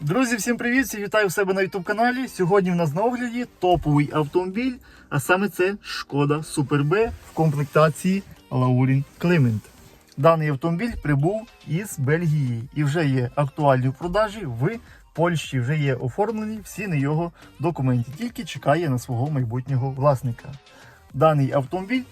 Друзі, всім привіт! Вітаю в себе на YouTube каналі. Сьогодні в нас на огляді топовий автомобіль, а саме це Шкода Super B в комплектації Laurin Clement. Даний автомобіль прибув із Бельгії і вже є актуальний в продажі в Польщі. Вже є оформлені всі на його документі, тільки чекає на свого майбутнього власника. Даний автомобіль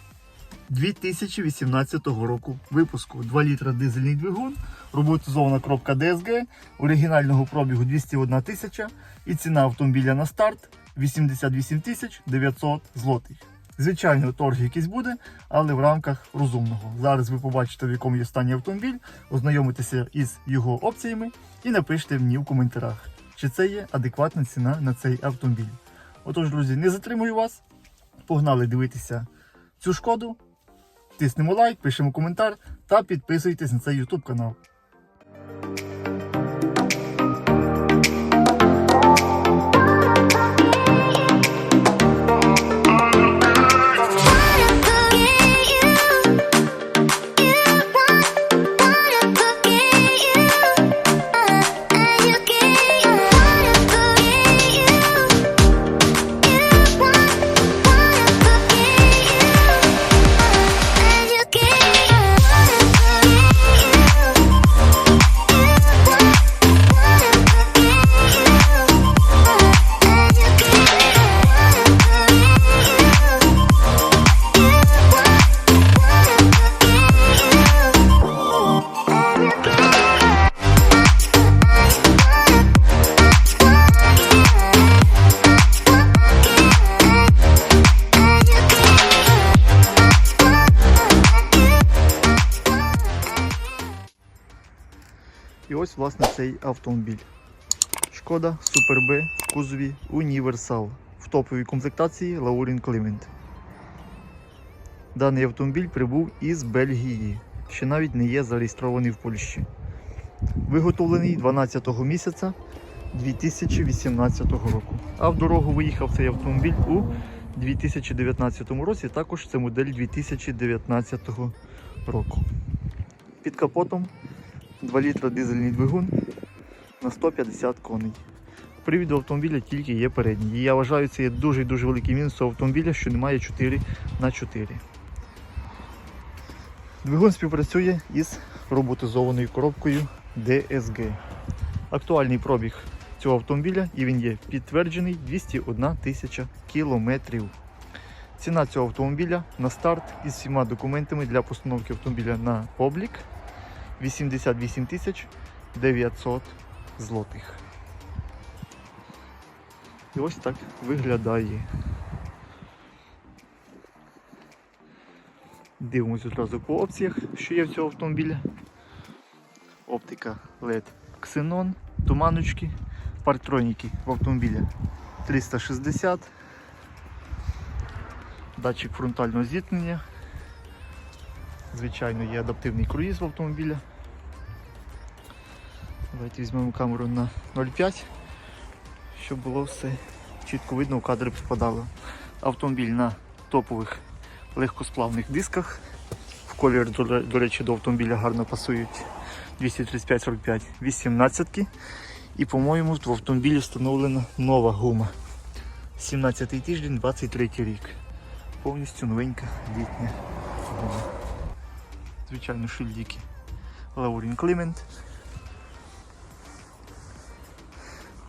2018 року випуску 2 літра дизельний двигун, роботизована коробка DSG, оригінального пробігу 201 тисяча і ціна автомобіля на старт 88 тисяч 900 злотих. Звичайно, торг якийсь буде, але в рамках розумного. Зараз ви побачите, в якому є стані автомобіль, ознайомитеся із його опціями і напишіть мені в коментарях, чи це є адекватна ціна на цей автомобіль. Отож, друзі, не затримую вас. Погнали дивитися цю шкоду. Тиснемо лайк, пишемо коментар та підписуйтесь на цей YouTube канал. Власне, цей автомобіль. Шкода B в кузові Універсал в топовій комплектації Laurin Clement. Даний автомобіль прибув із Бельгії, ще навіть не є зареєстрований в Польщі. Виготовлений 12 місяця 2018 року. А в дорогу виїхав цей автомобіль у 2019 році. Також це модель 2019 року. Під капотом 2 літра дизельний двигун на 150 коней. Привід автомобіля тільки є передній. І я вважаю, це є дуже дуже великий мінус автомобіля, що немає 4 на 4 Двигун співпрацює із роботизованою коробкою DSG. Актуальний пробіг цього автомобіля і він є підтверджений 201 тисяча кілометрів. Ціна цього автомобіля на старт із всіма документами для постановки автомобіля на облік 88 тисяч 900 злотих. І ось так виглядає. Дивимось одразу по опціях, що є в цього автомобіля. Оптика LED Xenon, туманочки, парктроніки в автомобілі 360, датчик фронтального зіткнення, Звичайно, є адаптивний круїз в автомобіля. Давайте візьмемо камеру на 0,5, щоб було все чітко видно, в кадри попадало. Автомобіль на топових легкосплавних дисках. В колір, до речі, до автомобіля гарно пасують 235-45 18-ки. І, по-моєму, в автомобілі встановлена нова гума. 17 тиждень, 23 рік. Повністю новенька літня гума звичайно, шильдики. Laurin Clement.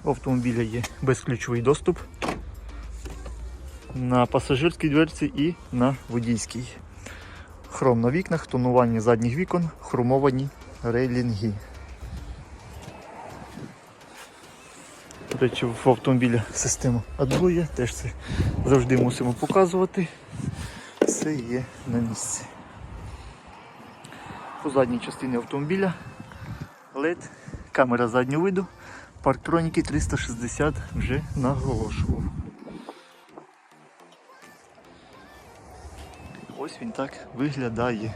У автомобіля є безключовий доступ на пасажирській дверці і на водійській. Хром на вікнах, тонування задніх вікон, хромовані рейлінги. До речі, в автомобіля система AdBlue, теж це завжди мусимо показувати. Все є на місці по задній частині автомобіля LED, камера заднього виду, парктроніки 360 вже наголошував. Ось він так виглядає.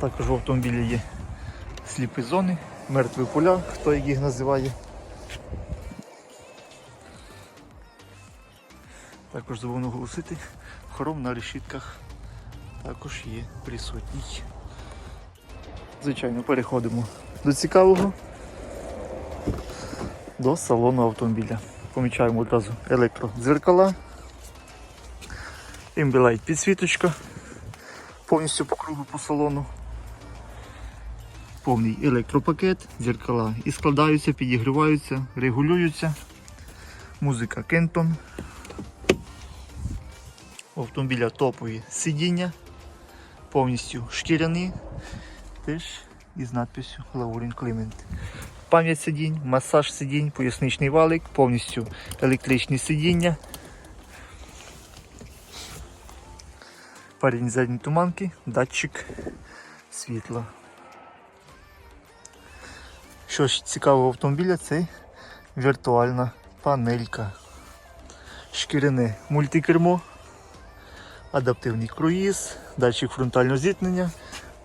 Також в автомобілі є сліпі зони, мертві поля, хто їх називає. Також забув наголосити, хром на решітках також є присутній. Звичайно, переходимо до цікавого. До салону автомобіля. Помічаємо одразу електродзеркала, Імбілайт підсвіточка повністю по кругу по салону. Повний електропакет, дзеркала і складаються, підігріваються, регулюються. Музика Кентон. У автомобіля топові сидіння, повністю шкіряні, теж із надписю Laurin Clement. Пам'ять сидінь, масаж сидінь, поясничний валик, повністю електричні сидіння. Парень задньої туманки, датчик світла. Що ж цікавого автомобіля, це віртуальна панелька. Шкіряне мультикермо, адаптивний круїз, датчик фронтального зіткнення,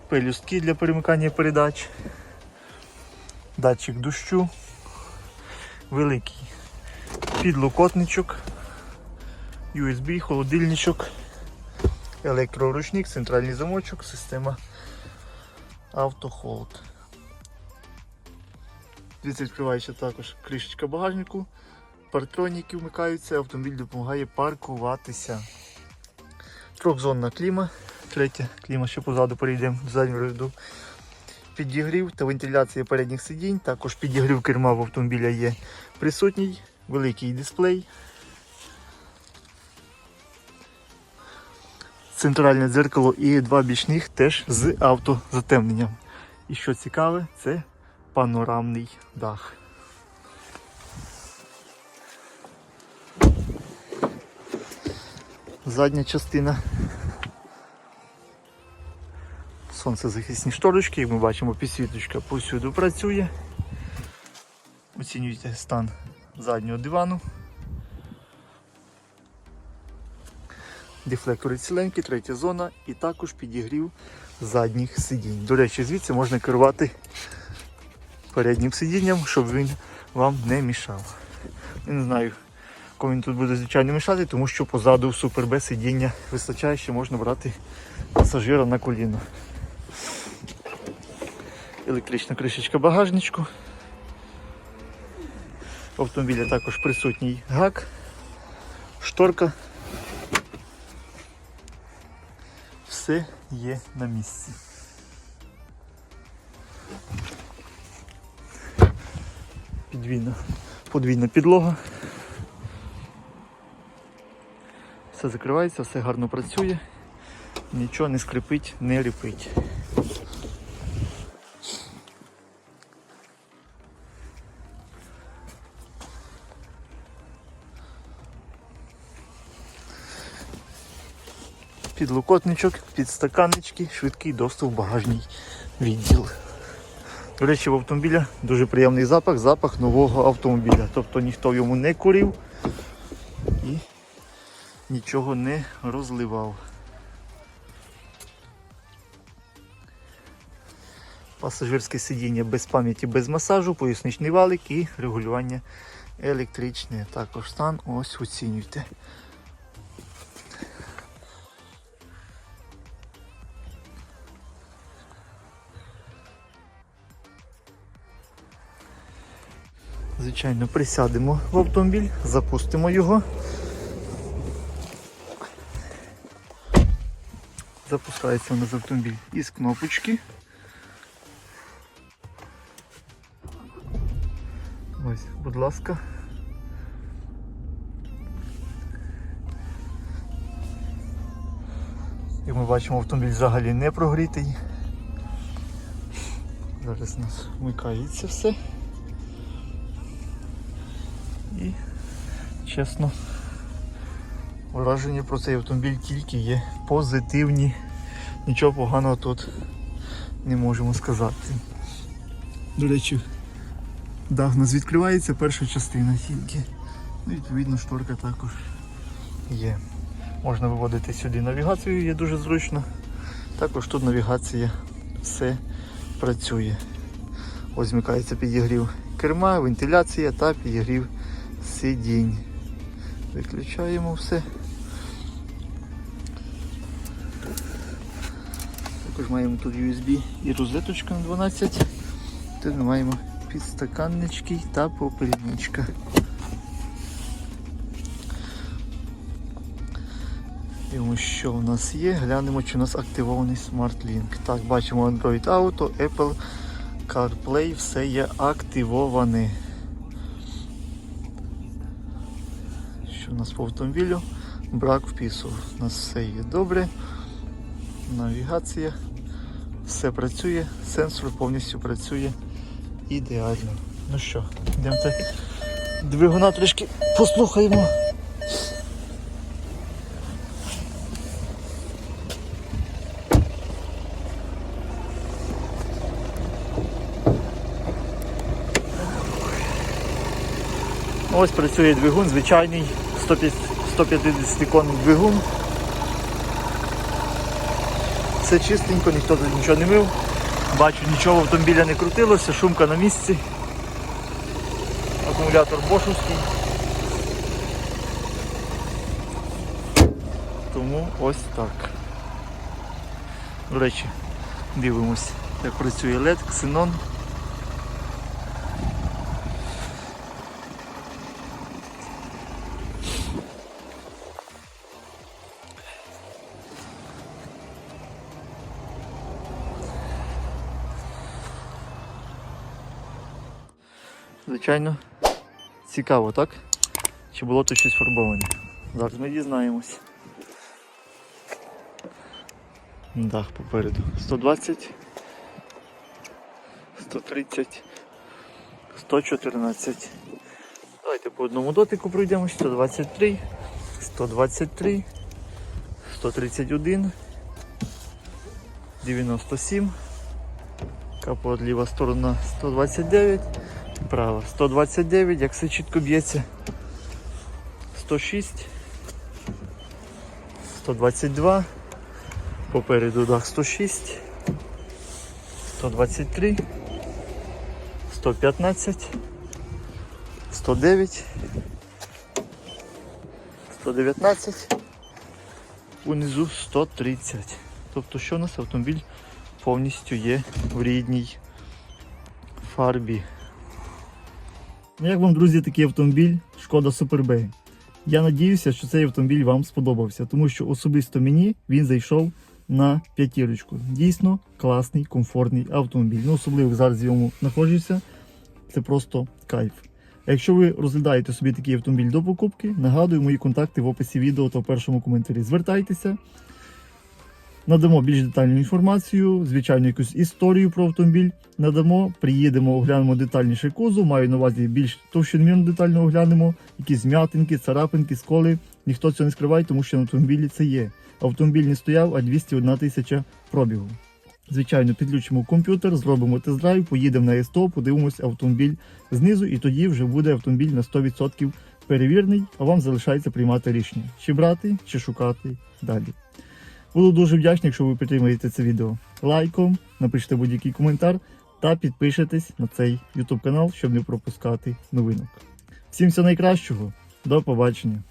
пелюстки для перемикання передач, датчик дощу, великий підлокотничок, USB, холодильничок, електроручник, центральний замочок, система автохолд. Дивіться, відкривається також кришечка багажнику, партроніки вмикаються, автомобіль допомагає паркуватися. Трьохзонна кліма, третя кліма, ще позаду перейдемо до заднього ряду. Підігрів та вентиляція передніх сидінь, також підігрів керма в автомобіля є присутній, великий дисплей. Центральне дзеркало і два бічних теж з автозатемненням. І що цікаве, це панорамний дах. Задня частина. Сонцезахисні шторочки, як ми бачимо, підсвіточка повсюду працює. Оцінюйте стан заднього дивану. Дефлектори ціленькі, третя зона і також підігрів задніх сидінь. До речі, звідси можна керувати переднім сидінням, щоб він вам не мішав. Я не знаю, кому він тут буде звичайно мішати, тому що позаду в B сидіння вистачає, що можна брати пасажира на коліно. Електрична кришечка багажничку. В автомобілі також присутній гак, шторка. Все є на місці. Підвійна, подвійна підлога. Все закривається, все гарно працює, нічого не скрипить, не ріпить. Підлокотничок, підстаканнички, швидкий доступ в багажній відділ. До речі, в автомобіля дуже приємний запах, запах нового автомобіля. Тобто ніхто йому не курив нічого не розливав. Пасажирське сидіння без пам'яті, без масажу, поясничний валик і регулювання електричне. Також стан ось оцінюйте. Звичайно, присядемо в автомобіль, запустимо його. Запускається у нас автомобіль із кнопочки. Ось, будь ласка. Як ми бачимо, автомобіль взагалі не прогрітий. Зараз у нас вмикається все. І чесно, враження про цей автомобіль тільки є позитивні. Нічого поганого тут не можемо сказати. До речі, дах нас відкривається, перша частина тільки. Ну, відповідно, шторка також є. Можна виводити сюди навігацію, є дуже зручно. Також тут навігація все працює. Ось вмикається підігрів керма, вентиляція та підігрів сидінь. Виключаємо все. Також маємо тут USB і розеточка на 12. Тут ми маємо підстаканнички та попельничка. Дивимося, що у нас є. Глянемо, чи у нас активований SmartLink. Так, бачимо Android Auto, Apple CarPlay, все є активоване. Що у нас по автомобілю? Брак впису. У нас все є добре. Навігація. Все працює, сенсор повністю працює ідеально. Ну що, йдемо двигуна трішки послухаємо. Ось працює двигун, звичайний 150 конний двигун. Все чистенько, ніхто тут нічого не мив. Бачу, нічого автомобіля не крутилося, шумка на місці. Акумулятор бошовський. Тому ось так. До речі, дивимось, як працює LED, Xenon. Звичайно, цікаво, так? Чи було тут щось фарбоване? Зараз ми дізнаємось. Дах попереду. 120, 130, 114. Давайте по одному дотику пройдемось. 123, 123, 131, 97. Капот ліва сторона 129. Право. 129, як все чітко б'ється. 106. 122. Попереду дах 106. 123. 115. 109. 119. Унизу 130. Тобто, що у нас автомобіль повністю є в рідній фарбі. Ну, Як вам, друзі, такий автомобіль Шкода Superbay? Я надіюся, що цей автомобіль вам сподобався, тому що особисто мені він зайшов на п'ятірочку. Дійсно класний, комфортний автомобіль. Ну, особливо зараз в ньому знаходжуся. Це просто кайф. Якщо ви розглядаєте собі такий автомобіль до покупки, нагадую мої контакти в описі відео та в першому коментарі. Звертайтеся. Надамо більш детальну інформацію, звичайно, якусь історію про автомобіль. Надамо, приїдемо, оглянемо детальніше кузов, маю на увазі більш товщиномірно детально оглянемо, якісь зм'ятинки, царапинки, сколи. Ніхто цього не скриває, тому що на автомобілі це є. Автомобіль не стояв, а 201 тисяча пробігу. Звичайно, підключимо комп'ютер, зробимо тест-драйв, поїдемо на СТО, подивимося автомобіль знизу, і тоді вже буде автомобіль на 100% перевірний, а вам залишається приймати рішення, чи брати, чи шукати далі. Буду дуже вдячний, якщо ви підтримаєте це відео лайком, напишіть будь-який коментар та підпишитесь на цей YouTube канал, щоб не пропускати новинок. Всім всього найкращого, до побачення!